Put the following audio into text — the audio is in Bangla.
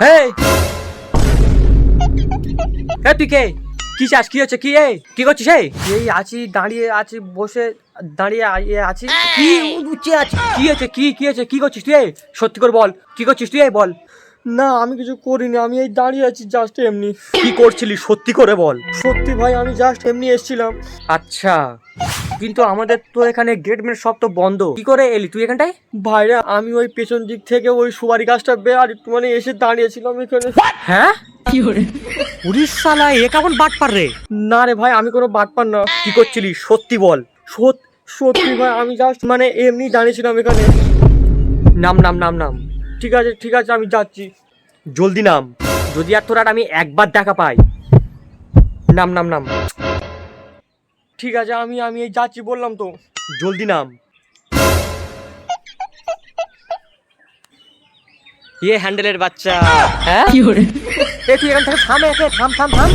এই এ তুই কে? কি চাস? কি হচ্ছে? কি এই? কি করছিস এই? এই আছি দাঁড়িয়ে আছি বসে দাঁড়িয়ে ইয়ে আছি। কি উঠছে আছে কি হচ্ছে? কি কি হচ্ছে? কি করছিস তুই এই? সত্যি করে বল কি করছিস তুই এই? বল। না আমি কিছু করিনি আমি এই দাঁড়িয়ে আছি জাস্ট এমনি। কি করছিলি? সত্যি করে বল। সত্যি ভাই আমি জাস্ট এমনি এসেছিলাম। আচ্ছা। কিন্তু আমাদের তো এখানে গেট মেট সব তো বন্ধ। কি করে এলি তুই এখানটায়? ভাইরা আমি ওই পেছন দিক থেকে ওই সুপারি গাছটা বেয়ে আর একটু মানে এসে দাঁড়িয়েছিলাম এখানে। হ্যাঁ? উড়িষ্যালা এ কেমন বাট পার রে? না রে ভাই আমি কোনো বাটপার না। কি করছিলি? সত্যি বল। সত- সত্যি ভাই আমি জাস্ট মানে এমনি দাঁড়িয়েছিলাম এখানে। নাম নাম নাম নাম। ঠিক আছে ঠিক আছে আমি যাচ্ছি। জলদি নাম। যদি আর তোর আমি একবার দেখা পাই। নাম নাম নাম। ঠিক আছে আমি আমি এই যাচ্ছি বললাম তো। জলদি নাম। ইয়ে হ্যান্ডেলের বাচ্চা। হ্যাঁ? এ তুই এখান থেকে থাম একে থাম থাম থাম।